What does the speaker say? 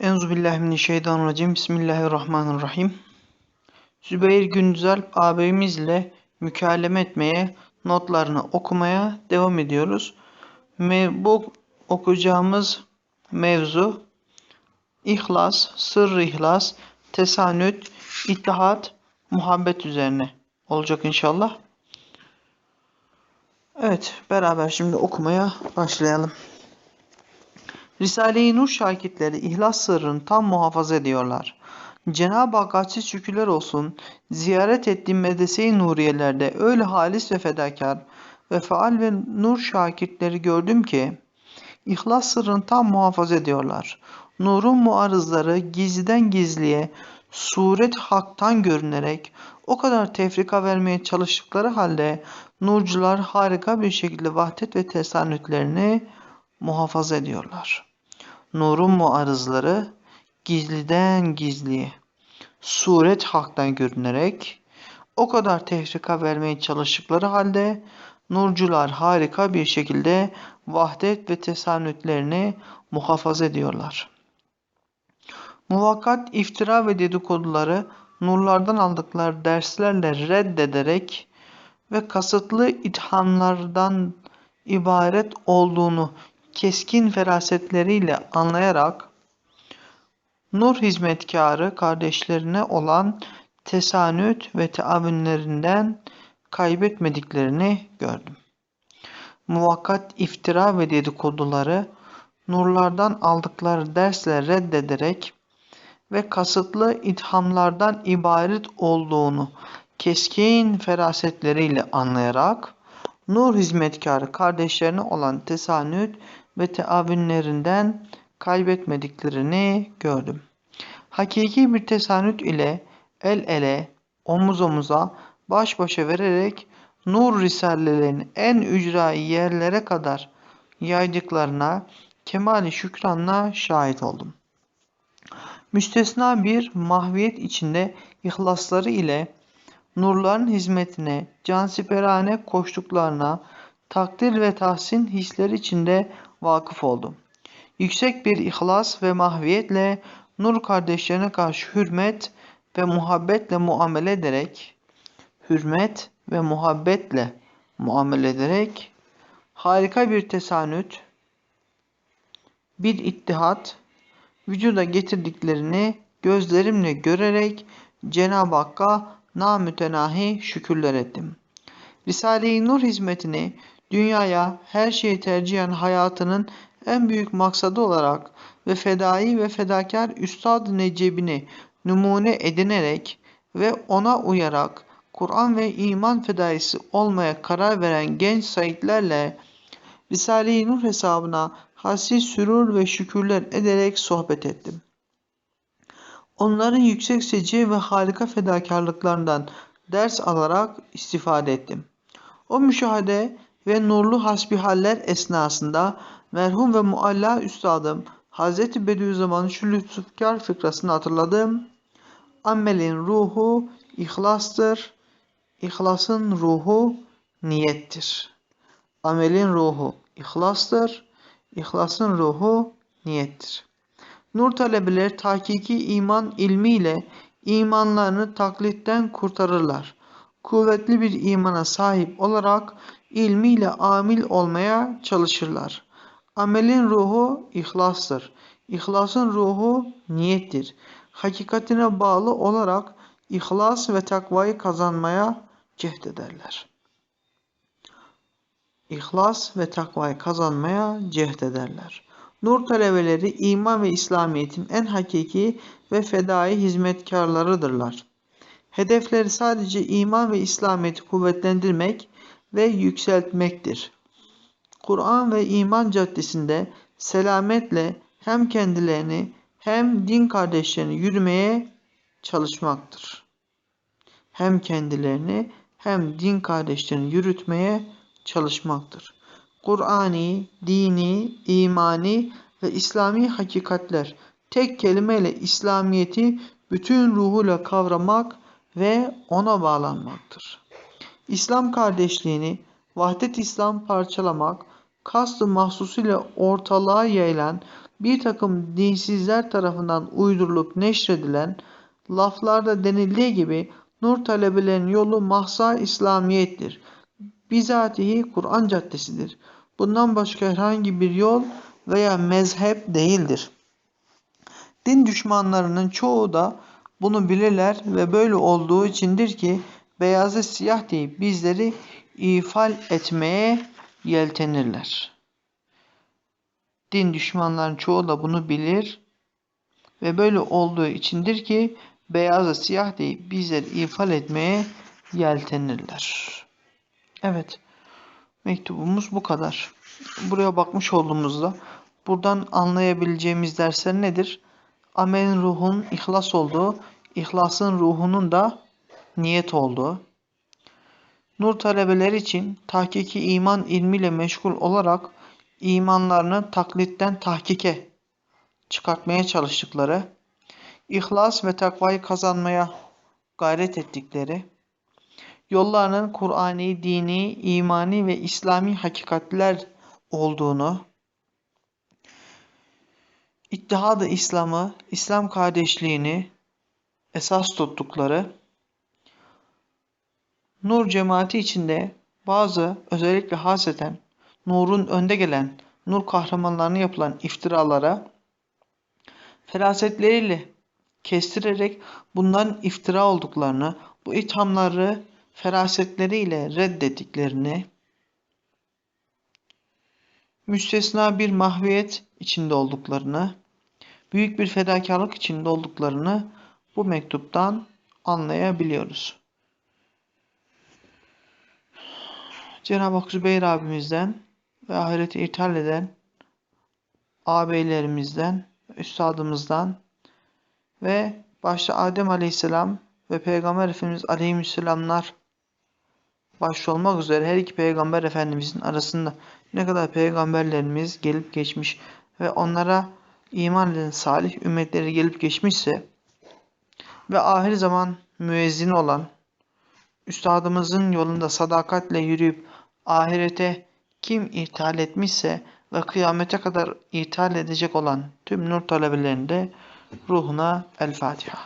Enzubillahimineşşeytanirracim. Bismillahirrahmanirrahim. Zübeyir Gündüzel ağabeyimizle mükalleme etmeye, notlarını okumaya devam ediyoruz. bu okuyacağımız mevzu İhlas, sırrı ihlas, tesanüt, ittihat, muhabbet üzerine olacak inşallah. Evet, beraber şimdi okumaya başlayalım. Risale-i Nur şakitleri ihlas sırrını tam muhafaza ediyorlar. Cenab-ı Hakk'a şükürler olsun, ziyaret ettiğim medrese-i Nuriye'lerde öyle halis ve fedakar ve faal ve nur şakitleri gördüm ki, ihlas sırrını tam muhafaza ediyorlar. Nurun muarızları gizliden gizliye, suret haktan görünerek o kadar tefrika vermeye çalıştıkları halde nurcular harika bir şekilde vahdet ve tesanütlerini muhafaza ediyorlar. Nurun muarızları gizliden gizliye, suret haktan görünerek o kadar tefrika vermeye çalıştıkları halde nurcular harika bir şekilde vahdet ve tesanütlerini muhafaza ediyorlar. Muvakkat iftira ve dedikoduları nurlardan aldıkları derslerle reddederek ve kasıtlı ithamlardan ibaret olduğunu keskin ferasetleriyle anlayarak nur hizmetkarı kardeşlerine olan tesanüt ve teavünlerinden kaybetmediklerini gördüm. Muvakkat iftira ve dedikoduları nurlardan aldıkları dersle reddederek ve kasıtlı ithamlardan ibaret olduğunu keskin ferasetleriyle anlayarak nur hizmetkarı kardeşlerine olan tesanüt ve teavünlerinden kaybetmediklerini gördüm. Hakiki bir tesanüt ile el ele, omuz omuza, baş başa vererek nur risalelerini en ücrai yerlere kadar yaydıklarına kemali şükranla şahit oldum. Müstesna bir mahviyet içinde ihlasları ile nurların hizmetine cansiperane koştuklarına takdir ve tahsin hisleri içinde vakıf oldum. Yüksek bir ihlas ve mahviyetle nur kardeşlerine karşı hürmet ve muhabbetle muamele ederek hürmet ve muhabbetle muamele ederek harika bir tesanüt, bir ittihat vücuda getirdiklerini gözlerimle görerek Cenab-ı Hakk'a namütenahi şükürler ettim. Risale-i Nur hizmetini dünyaya her şeyi tercihen hayatının en büyük maksadı olarak ve fedai ve fedakar Üstad Necebini numune edinerek ve ona uyarak Kur'an ve iman fedaisi olmaya karar veren genç saitlerle Risale-i Nur hesabına hasi sürur ve şükürler ederek sohbet ettim. Onların yüksek seci ve harika fedakarlıklarından ders alarak istifade ettim. O müşahede ve nurlu hasbihaller esnasında merhum ve mualla üstadım Hz. Bediüzzaman'ın şu lütufkar fıkrasını hatırladım. Amelin ruhu ihlastır. İhlasın ruhu niyettir. Amelin ruhu ihlastır. İhlasın ruhu niyettir. Nur talebeleri tahkiki iman ilmiyle imanlarını taklitten kurtarırlar. Kuvvetli bir imana sahip olarak ilmiyle amil olmaya çalışırlar. Amelin ruhu ihlastır. İhlasın ruhu niyettir. Hakikatine bağlı olarak ihlas ve takvayı kazanmaya cehdederler. İhlas ve takvayı kazanmaya cehdederler. Nur talebeleri iman ve İslamiyet'in en hakiki ve fedai hizmetkarlarıdırlar. Hedefleri sadece iman ve İslamiyet'i kuvvetlendirmek ve yükseltmektir. Kur'an ve iman caddesinde selametle hem kendilerini hem din kardeşlerini yürümeye çalışmaktır. Hem kendilerini hem din kardeşlerini yürütmeye çalışmaktır. Kur'ani, dini, imani ve İslami hakikatler tek kelimeyle İslamiyeti bütün ruhuyla kavramak ve ona bağlanmaktır. İslam kardeşliğini vahdet İslam parçalamak, kastı mahsusuyla ortalığa yayılan bir takım dinsizler tarafından uydurulup neşredilen laflarda denildiği gibi nur talebelerinin yolu mahsa İslamiyettir. Bizatihi Kur'an caddesidir. Bundan başka herhangi bir yol veya mezhep değildir. Din düşmanlarının çoğu da bunu bilirler ve böyle olduğu içindir ki beyazı siyah deyip bizleri ifal etmeye yeltenirler. Din düşmanlarının çoğu da bunu bilir ve böyle olduğu içindir ki beyazı siyah deyip bizleri ifal etmeye yeltenirler. Evet. Mektubumuz bu kadar. Buraya bakmış olduğumuzda buradan anlayabileceğimiz dersler nedir? Amelin ruhun ihlas olduğu, ihlasın ruhunun da niyet olduğu. Nur talebeleri için tahkiki iman ilmiyle meşgul olarak imanlarını taklitten tahkike çıkartmaya çalıştıkları, ihlas ve takvayı kazanmaya gayret ettikleri, yollarının Kur'ani, dini, imani ve İslami hakikatler olduğunu, İttihad-ı İslam'ı, İslam kardeşliğini esas tuttukları, Nur cemaati içinde bazı özellikle haseten Nur'un önde gelen Nur kahramanlarına yapılan iftiralara ferasetleriyle kestirerek bunların iftira olduklarını, bu ithamları ferasetleriyle reddettiklerini, müstesna bir mahviyet içinde olduklarını, büyük bir fedakarlık içinde olduklarını bu mektuptan anlayabiliyoruz. Cenab-ı Hak Zübeyir abimizden ve ahireti ithal eden ağabeylerimizden, üstadımızdan ve başta Adem Aleyhisselam ve Peygamber Efendimiz Aleyhisselamlar başta olmak üzere her iki peygamber efendimizin arasında ne kadar peygamberlerimiz gelip geçmiş ve onlara iman eden salih ümmetleri gelip geçmişse ve ahir zaman müezzin olan üstadımızın yolunda sadakatle yürüyüp ahirete kim ithal etmişse ve kıyamete kadar ithal edecek olan tüm nur talebelerinde ruhuna El Fatiha.